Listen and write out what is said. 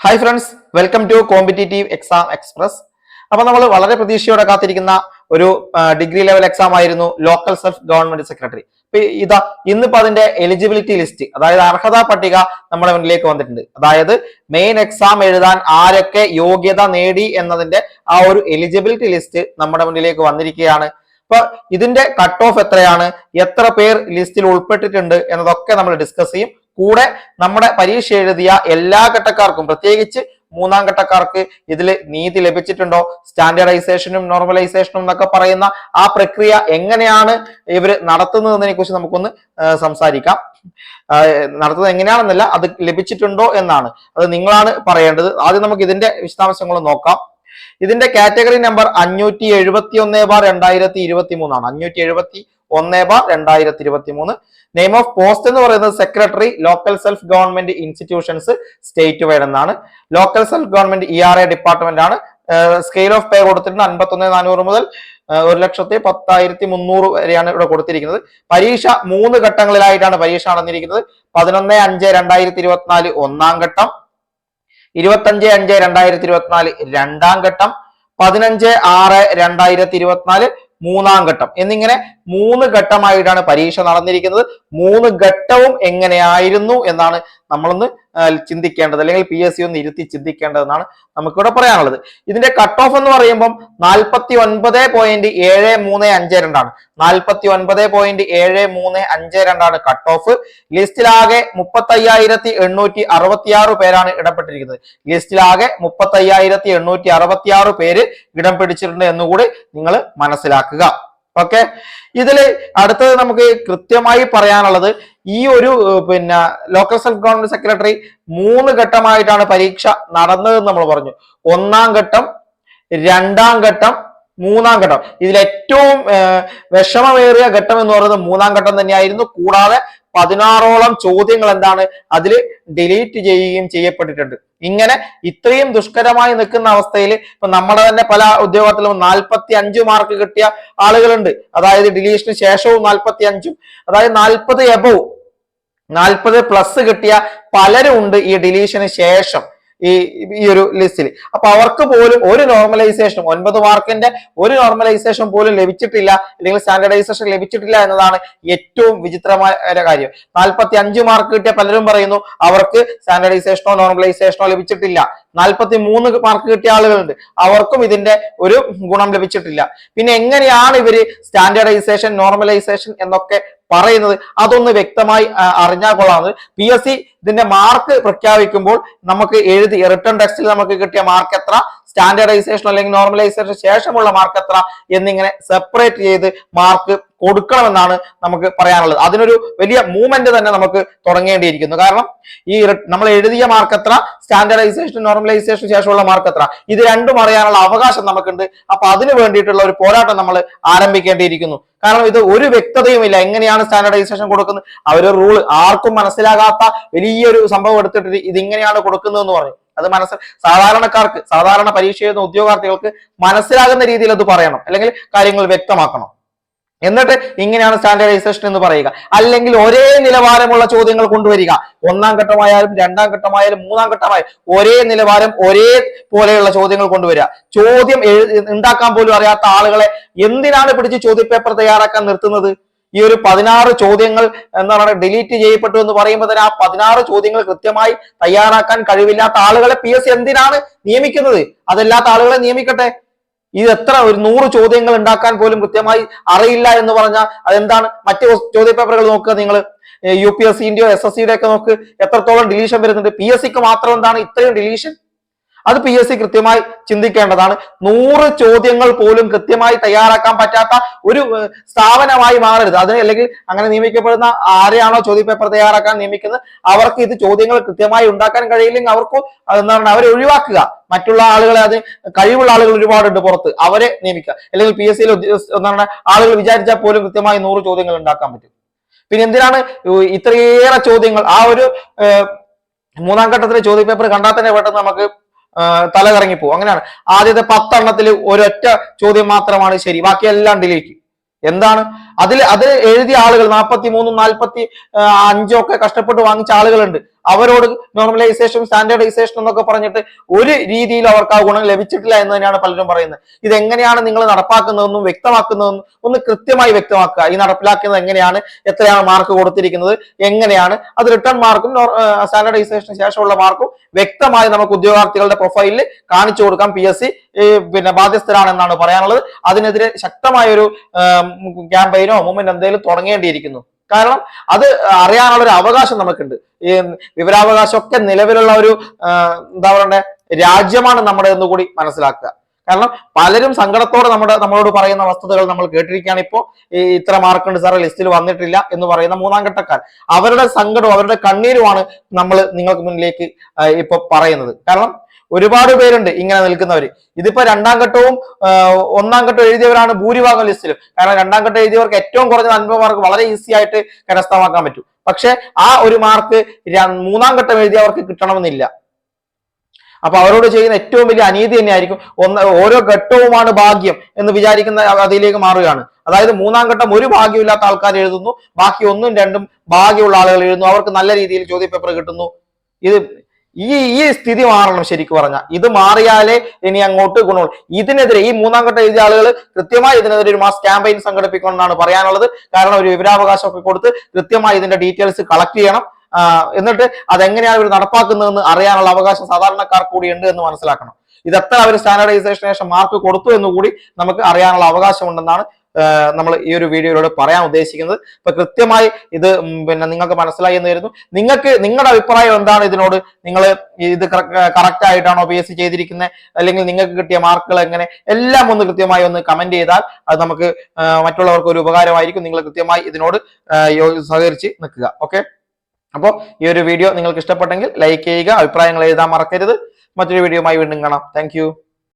Hi friends welcome to competitive exam express അപ്പൊ നമ്മൾ വളരെ പ്രതീക്ഷയോടെ കാത്തിരിക്കുന്ന ഒരു ഡിഗ്രി ലെവൽ എക്സാം ആയിരുന്നു ലോക്കൽ സെൽഫ് ഗവൺമെന്റ് സെക്രട്ടറി ഇതാ ഇന്നിപ്പോ അതിന്റെ എലിജിബിലിറ്റി ലിസ്റ്റ് അതായത് അർഹതാ പട്ടിക നമ്മുടെ മുന്നിലേക്ക് വന്നിട്ടുണ്ട്. അതായത് മെയിൻ എക്സാം എഴുതാൻ ആരൊക്കെ യോഗ്യത നേടി എന്നതിന്റെ ആ ഒരു എലിജിബിലിറ്റി ലിസ്റ്റ് നമ്മുടെ മുന്നിലേക്ക് വന്നിരിക്കുകയാണ്. അപ്പൊ ഇതിന്റെ കട്ട് ഓഫ് എത്രയാണ് എത്ര പേർ ലിസ്റ്റിൽ ഉൾപ്പെട്ടിട്ടുണ്ട് എന്നതൊക്കെ നമ്മൾ ഡിസ്കസ് ചെയ്യും. കൂടെ നമ്മുടെ പരീക്ഷ എഴുതിയ എല്ലാ ഘട്ടക്കാർക്കും പ്രത്യേകിച്ച് മൂന്നാം ഘട്ടക്കാർക്ക് ഇതിൽ നീതി ലഭിച്ചിട്ടുണ്ടോ? സ്റ്റാൻഡേർഡൈസേഷനും നോർമലൈസേഷനും എന്നൊക്കെ പറയുന്ന ആ പ്രക്രിയ എങ്ങനെയാണ് ഇവർ നടത്തുന്നതിനെ കുറിച്ച് നമുക്കൊന്ന് സംസാരിക്കാം. നടത്തുന്നത് എങ്ങനെയാണെന്നല്ല അത് ലഭിച്ചിട്ടുണ്ടോ എന്നാണ്. അത് നിങ്ങളാണ് പറയേണ്ടത്. ആദ്യം നമുക്ക് ഇതിന്റെ വിശദാംശങ്ങൾ നോക്കാം. ഇതിന്റെ കാറ്റഗറി നമ്പർ അഞ്ഞൂറ്റി എഴുപത്തി ഒന്ന് ബാർ രണ്ടായിരത്തി ഇരുപത്തി മൂന്നാണ് അഞ്ഞൂറ്റി എഴുപത്തി ഒന്ന് ബാർ രണ്ടായിരത്തി ഇരുപത്തി മൂന്ന് നെയിം ഓഫ് പോസ്റ്റ് എന്ന് പറയുന്നത് secretary local self government institutions state wide എന്നാണ്. Local self government E R A department ആണ്. സ്കെയിൽ ഓഫ് പേ കൊടുത്തിട്ടുണ്ട് അൻപത്തൊന്ന് നാനൂറ് മുതൽ ഒരു ലക്ഷത്തി പത്തായിരത്തി മുന്നൂറ് വരെയാണ് ഇവിടെ കൊടുത്തിരിക്കുന്നത്. പരീക്ഷ മൂന്ന് ഘട്ടങ്ങളിലായിട്ടാണ് പരീക്ഷ നടന്നിരിക്കുന്നത്. പതിനൊന്ന് അഞ്ച് രണ്ടായിരത്തി ഇരുപത്തിനാല് ഒന്നാം ഘട്ടം. ഇരുപത്തഞ്ച് അഞ്ച് രണ്ടായിരത്തി ഇരുപത്തിനാല് രണ്ടാം ഘട്ടം പതിനഞ്ച് ആറ് രണ്ടായിരത്തി ഇരുപത്തിനാല് മൂന്നാം ഘട്ടം. എന്നിങ്ങനെ മൂന്ന് ഘട്ടമായിട്ടാണ് പരീക്ഷ നടന്നിരിക്കുന്നത്. മൂന്ന് ഘട്ടവും എങ്ങനെയായിരുന്നു എന്നാണ് നമ്മളൊന്ന് ചിന്തിക്കേണ്ടത് അല്ലെങ്കിൽ പി എസ് സി ഒന്ന് ഇരുത്തി ചിന്തിക്കേണ്ടതെന്നാണ് നമുക്കിവിടെ പറയാനുള്ളത്. ഇതിന്റെ കട്ട് ഓഫ് എന്ന് പറയുമ്പോൾ നാൽപ്പത്തി ഒൻപത് പോയിന്റ് ഏഴ് മൂന്ന് അഞ്ച് രണ്ടാണ് നാൽപ്പത്തി ഒൻപത് പോയിന്റ് ഏഴ് മൂന്ന് അഞ്ച് രണ്ടാണ് കട്ട് ഓഫ് ലിസ്റ്റിലാകെ മുപ്പത്തി അയ്യായിരത്തി എണ്ണൂറ്റി അറുപത്തി ആറ് പേരാണ് ഇടപെട്ടിരിക്കുന്നത്. ലിസ്റ്റിലാകെ മുപ്പത്തി അയ്യായിരത്തി എണ്ണൂറ്റി അറുപത്തി ആറ് പേര് ഇടം പിടിച്ചിട്ടുണ്ട് എന്നുകൂടി നിങ്ങൾ മനസ്സിലാക്കുക. ഓക്കെ? ഇതിൽ അടുത്തത് നമുക്ക് കൃത്യമായി പറയാനുള്ളത് ഈ ഒരു പിന്നെ ലോക്കൽ സെൽഫ് ഗവൺമെന്റ് സെക്രട്ടറി മൂന്ന് ഘട്ടമായിട്ടാണ് പരീക്ഷ നടന്നതെന്ന് നമ്മൾ പറഞ്ഞു. ഒന്നാം ഘട്ടം രണ്ടാം ഘട്ടം മൂന്നാം ഘട്ടം. ഇതിൽ ഏറ്റവും വിഷമമേറിയ ഘട്ടം എന്ന് പറയുന്നത് മൂന്നാം ഘട്ടം തന്നെയായിരുന്നു. കൂടാതെ പതിനാറോളം ചോദ്യങ്ങൾ എന്താണ് അതിൽ ഡിലീറ്റ് ചെയ്യുകയും ചെയ്യപ്പെട്ടിട്ടുണ്ട്. ഇങ്ങനെ ഇത്രയും ദുഷ്കരമായി നിൽക്കുന്ന അവസ്ഥയിൽ ഇപ്പൊ നമ്മുടെ തന്നെ പല ഉദ്യോഗത്തിലും നാൽപ്പത്തി അഞ്ച് മാർക്ക് കിട്ടിയ ആളുകളുണ്ട്. അതായത് ഡിലീഷന് ശേഷവും നാൽപ്പത്തി അഞ്ചും അതായത് നാൽപ്പത് എബവ് നാൽപ്പത് പ്ലസ് കിട്ടിയ പലരും ഉണ്ട് ഈ ഡിലീഷന് ശേഷം. ഈ ഈ ഒരു ലിസ്റ്റിൽ അപ്പൊ അവർക്ക് പോലും ഒരു നോർമലൈസേഷൻ ഒൻപത് മാർക്കിന്റെ ഒരു നോർമലൈസേഷൻ പോലും ലഭിച്ചിട്ടില്ല. അല്ലെങ്കിൽ സ്റ്റാൻഡർഡൈസേഷൻ ലഭിച്ചിട്ടില്ല എന്നതാണ് ഏറ്റവും വിചിത്രമായ കാര്യം. നാൽപ്പത്തി അഞ്ച് മാർക്ക് കിട്ടിയ പലരും പറയുന്നു അവർക്ക് സ്റ്റാൻഡർഡൈസേഷനോ നോർമലൈസേഷനോ ലഭിച്ചിട്ടില്ല. നാൽപ്പത്തി മൂന്ന് മാർക്ക് കിട്ടിയ ആളുകളുണ്ട്. അവർക്കും ഇതിന്റെ ഒരു ഗുണം ലഭിച്ചിട്ടില്ല. പിന്നെ എങ്ങനെയാണ് ഇവർ സ്റ്റാൻഡേർഡൈസേഷൻ നോർമലൈസേഷൻ എന്നൊക്കെ പറയുന്നത് അതൊന്ന് വ്യക്തമായി അറിഞ്ഞാൽ കൊള്ളാവുന്നത്. പി എസ് സി ഇതിന്റെ മാർക്ക് പ്രഖ്യാപിക്കുമ്പോൾ നമുക്ക് എഴുതി റിട്ടേൺ ടെക്സ്റ്റിൽ നമുക്ക് കിട്ടിയ മാർക്ക് എത്ര? സ്റ്റാൻഡേർഡൈസേഷൻ അല്ലെങ്കിൽ നോർമലൈസേഷൻ ശേഷമുള്ള മാർക്ക് എത്ര? എന്നിങ്ങനെ സെപ്പറേറ്റ് ചെയ്ത് മാർക്ക് കൊടുക്കണമെന്നാണ് നമുക്ക് പറയാനുള്ളത്. അതിനൊരു വലിയ മൂവ്മെന്റ് തന്നെ നമുക്ക് തുടങ്ങേണ്ടിയിരിക്കുന്നു. കാരണം ഈ നമ്മൾ എഴുതിയ മാർക്ക് എത്ര? സ്റ്റാൻഡർഡൈസേഷൻ നോർമലൈസേഷൻ ശേഷമുള്ള മാർക്ക് എത്ര? ഇത് രണ്ടും അറിയാനുള്ള അവകാശം നമുക്കുണ്ട്. അപ്പൊ അതിന് വേണ്ടിയിട്ടുള്ള ഒരു പോരാട്ടം നമ്മൾ ആരംഭിക്കേണ്ടിയിരിക്കുന്നു. കാരണം ഇത് ഒരു വ്യക്തതയുമില്ല എങ്ങനെയാണ് സ്റ്റാൻഡർഡൈസേഷൻ കൊടുക്കുന്നത്? അവർ റൂൾ ആർക്കും മനസ്സിലാകാത്ത വലിയൊരു സംഭവം എടുത്തിട്ട് ഇത് ഇങ്ങനെയാണ് കൊടുക്കുന്നതെന്ന് പറഞ്ഞു. അത് മനസ്സിൽ സാധാരണക്കാർക്ക് സാധാരണ പരീക്ഷ എഴുതുന്ന ഉദ്യോഗാർത്ഥികൾക്ക് മനസ്സിലാകുന്ന രീതിയിൽ അത് പറയണം. അല്ലെങ്കിൽ കാര്യങ്ങൾ വ്യക്തമാക്കണം. എന്നിട്ട് ഇങ്ങനെയാണ് സ്റ്റാൻഡേർഡൈസേഷൻ എന്ന് പറയുക. അല്ലെങ്കിൽ ഒരേ നിലവാരമുള്ള ചോദ്യങ്ങൾ കൊണ്ടുവരിക. ഒന്നാം ഘട്ടമായാലും രണ്ടാം ഘട്ടമായാലും മൂന്നാം ഘട്ടമായാലും ഒരേ നിലവാരം ഒരേ പോലെയുള്ള ചോദ്യങ്ങൾ കൊണ്ടുവരിക. ചോദ്യം ഉണ്ടാക്കാൻ പോലും അറിയാത്ത ആളുകളെ എന്തിനാണ് പിടിച്ച് ചോദ്യപേപ്പർ തയ്യാറാക്കാൻ നിർത്തുന്നത്? ഈ ഒരു പതിനാറ് ചോദ്യങ്ങൾ എന്താ പറയുക ഡിലീറ്റ് ചെയ്യപ്പെട്ടു എന്ന് പറയുമ്പോൾ തന്നെ ആ പതിനാറ് ചോദ്യങ്ങൾ കൃത്യമായി തയ്യാറാക്കാൻ കഴിവില്ലാത്ത ആളുകളെ പി എന്തിനാണ് നിയമിക്കുന്നത്? അതല്ലാത്ത ആളുകളെ നിയമിക്കട്ടെ. ഇത് എത്ര ഒരു നൂറ് ചോദ്യങ്ങൾ ഉണ്ടാക്കാൻ പോലും കൃത്യമായി അറിയില്ല എന്ന് പറഞ്ഞാൽ അതെന്താണ്? മറ്റ് ചോദ്യപേപ്പറുകൾ നോക്കുക നിങ്ങൾ യു പി എസ് സിന്റെയോ എസ് എസ് സിയുടെ ഒക്കെ നോക്ക്. എത്രത്തോളം ഡിലീഷൻ വരുന്നുണ്ട്? പി എസ് സിക്ക് മാത്രം എന്താണ് ഇത്രയും ഡിലീഷൻ അത് പി എസ് സി കൃത്യമായി ചിന്തിക്കേണ്ടതാണ്. നൂറ് ചോദ്യങ്ങൾ പോലും കൃത്യമായി തയ്യാറാക്കാൻ പറ്റാത്ത ഒരു സ്ഥാപനമായി മാറരുത്. അതിന് അല്ലെങ്കിൽ അങ്ങനെ നിയമിക്കപ്പെടുന്ന ആരെയാണോ ചോദ്യപേപ്പർ തയ്യാറാക്കാൻ നിയമിക്കുന്നത് അവർക്ക് ഇത് ചോദ്യങ്ങൾ കൃത്യമായി ഉണ്ടാക്കാൻ കഴിയില്ലെങ്കിൽ അവർക്ക് എന്താണ് അവരെ ഒഴിവാക്കുക. മറ്റുള്ള ആളുകളെ അത് കഴിവുള്ള ആളുകൾ ഒരുപാടുണ്ട് പുറത്ത് അവരെ നിയമിക്കുക. അല്ലെങ്കിൽ പി എസ് സിയിലെ എന്താണ് ആളുകൾ വിചാരിച്ചാൽ പോലും കൃത്യമായി നൂറ് ചോദ്യങ്ങൾ ഉണ്ടാക്കാൻ പറ്റും. പിന്നെ എന്തിനാണ് ഇത്രയേറെ ചോദ്യങ്ങൾ? ആ ഒരു മൂന്നാം ഘട്ടത്തിലെ ചോദ്യ പേപ്പർ കണ്ടാൽ തന്നെ പെട്ടെന്ന് നമുക്ക് തല കറങ്ങിപ്പോവും അങ്ങനെയാണ്. ആദ്യത്തെ പത്തെണ്ണത്തിൽ ഒരൊറ്റ ചോദ്യം മാത്രമാണ് ശരി. ബാക്കിയെല്ലാം ഡിലീറ്റ് എന്താണ്? അതിൽ അത് എഴുതിയ ആളുകൾ നാൽപ്പത്തി മൂന്നും നാൽപ്പത്തി അഞ്ചും ഒക്കെ കഷ്ടപ്പെട്ട് വാങ്ങിച്ച ആളുകളുണ്ട്. അവരോട് നോർമലൈസേഷൻ സ്റ്റാൻഡേർഡൈസേഷൻ എന്നൊക്കെ പറഞ്ഞിട്ട് ഒരു രീതിയിൽ അവർക്ക് ആ ഗുണം ലഭിച്ചിട്ടില്ല എന്ന് തന്നെയാണ് പലരും പറയുന്നത്. ഇതെങ്ങനെയാണ് നിങ്ങൾ നടപ്പാക്കുന്നതെന്നും വ്യക്തമാക്കുന്നതെന്നും ഒന്ന് കൃത്യമായി വ്യക്തമാക്കുക. ഈ നടപ്പിലാക്കുന്നത് എങ്ങനെയാണ്? എത്രയാണ് മാർക്ക് കൊടുത്തിരിക്കുന്നത്? എങ്ങനെയാണ്? അത് റിട്ടേൺ മാർക്കും സ്റ്റാൻഡേർഡൈസേഷന് ശേഷമുള്ള മാർക്കും വ്യക്തമായി നമുക്ക് ഉദ്യോഗാർത്ഥികളുടെ പ്രൊഫൈലിൽ കാണിച്ചു കൊടുക്കാം. പി എസ് സി പിന്നെ ബാധ്യസ്ഥരാണെന്നാണ് പറയാനുള്ളത്. അതിനെതിരെ ശക്തമായ ഒരു ക്യാമ്പയിനോ മൂവ്മെന്റ് എന്തെങ്കിലും തുടങ്ങേണ്ടിയിരിക്കുന്നു. കാരണം അത് അറിയാനുള്ള ഒരു അവകാശം നമുക്കുണ്ട്. ഈ വിവരാവകാശം ഒക്കെ നിലവിലുള്ള ഒരു എന്താ പറയണ്ടേ രാജ്യമാണ് നമ്മുടെ എന്ന് കൂടി മനസ്സിലാക്കുക. കാരണം പലരും സങ്കടത്തോടെ നമ്മുടെ നമ്മളോട് പറയുന്ന വസ്തുതകൾ നമ്മൾ കേട്ടിരിക്കുകയാണ്. ഇപ്പോൾ ഈ ഇത്ര മാർക്കുണ്ട് സാറേ ലിസ്റ്റിൽ വന്നിട്ടില്ല എന്ന് പറയുന്ന മൂന്നാം ഘട്ടക്കാർ. അവരുടെ സങ്കടവും അവരുടെ കണ്ണീരുമാണ് നമ്മൾ നിങ്ങൾക്ക് മുന്നിലേക്ക് ഇപ്പൊ പറയുന്നത്. കാരണം ഒരുപാട് പേരുണ്ട് ഇങ്ങനെ നിൽക്കുന്നവർ ഇതിപ്പോ രണ്ടാം ഘട്ടവും ഒന്നാം ഘട്ടം എഴുതിയവരാണ് ഭൂരിഭാഗം ലിസ്റ്റിലും. കാരണം രണ്ടാം ഘട്ടം എഴുതിയവർക്ക് ഏറ്റവും കുറഞ്ഞ അൻപത് മാർക്ക് വളരെ ഈസി ആയിട്ട് കരസ്ഥമാക്കാൻ പറ്റും. പക്ഷെ ആ ഒരു മാർക്ക് മൂന്നാം ഘട്ടം എഴുതിയവർക്ക് കിട്ടണമെന്നില്ല. അപ്പൊ അവരോട് ചെയ്യുന്ന ഏറ്റവും വലിയ അനീതി തന്നെയായിരിക്കും. ഒന്ന് ഓരോ ഘട്ടവുമാണ് ഭാഗ്യം എന്ന് വിചാരിക്കുന്ന അതിലേക്ക് മാറുകയാണ്. അതായത് മൂന്നാം ഘട്ടം ഒരു ഭാഗ്യമില്ലാത്ത ആൾക്കാർ എഴുതുന്നു ബാക്കി ഒന്നും രണ്ടും ഭാഗ്യമുള്ള ആളുകൾ എഴുതുന്നു. അവർക്ക് നല്ല രീതിയിൽ ചോദ്യപേപ്പർ കിട്ടുന്നു. ഇത് ഈ ഈ സ്ഥിതി മാറണം ശരിക്കും പറഞ്ഞാൽ. ഇത് മാറിയാലേ ഇനി അങ്ങോട്ട് ഗുണമുള്ളൂ. ഇതിനെതിരെ ഈ മൂന്നാം ഘട്ടം എഴുതിയ ആളുകൾ കൃത്യമായി ഇതിനെതിരെ ഒരു മാസ് ക്യാമ്പയിൻ സംഘടിപ്പിക്കണം എന്നാണ് പറയാനുള്ളത്. കാരണം ഒരു വിവരാവകാശമൊക്കെ കൊടുത്ത് കൃത്യമായി ഇതിന്റെ ഡീറ്റെയിൽസ് കളക്ട് ചെയ്യണം. എന്നിട്ട് അതെങ്ങനെയാണ് ഇവർ നടപ്പാക്കുന്നതെന്ന് അറിയാനുള്ള അവകാശം സാധാരണക്കാർ കൂടിയുണ്ട് എന്ന് മനസ്സിലാക്കണം. ഇത് എത്ര അവർ സ്റ്റാൻഡർഡൈസേഷന് ശേഷം മാർക്ക് കൊടുത്തു എന്ന് കൂടി നമുക്ക് അറിയാനുള്ള അവകാശമുണ്ടെന്നാണ് നമ്മൾ ഈ ഒരു വീഡിയോയിലൂടെ പറയാൻ ഉദ്ദേശിക്കുന്നത്. ഇപ്പൊ കൃത്യമായി ഇത് പിന്നെ നിങ്ങൾക്ക് മനസ്സിലായി എന്ന് വരുന്നു നിങ്ങൾക്ക് നിങ്ങളുടെ അഭിപ്രായം എന്താണ് ഇതിനോട്? നിങ്ങൾ ഇത് കറക്റ്റ് ആയിട്ടാണോ പി എസ് സി ചെയ്തിരിക്കുന്നത്? അല്ലെങ്കിൽ നിങ്ങൾക്ക് കിട്ടിയ മാർക്കുകൾ എങ്ങനെ? എല്ലാം ഒന്ന് കൃത്യമായി ഒന്ന് കമന്റ് ചെയ്താൽ അത് നമുക്ക് മറ്റുള്ളവർക്ക് ഒരു ഉപകാരമായിരിക്കും. നിങ്ങൾ കൃത്യമായി ഇതിനോട് സഹകരിച്ച് നിൽക്കുക. ഓക്കെ അപ്പോൾ ഈ ഒരു വീഡിയോ നിങ്ങൾക്ക് ഇഷ്ടപ്പെട്ടെങ്കിൽ ലൈക്ക് ചെയ്യുക അഭിപ്രായങ്ങൾ എഴുതാൻ മറക്കരുത്. മറ്റൊരു വീഡിയോയുമായി വീണ്ടും കാണാം. താങ്ക്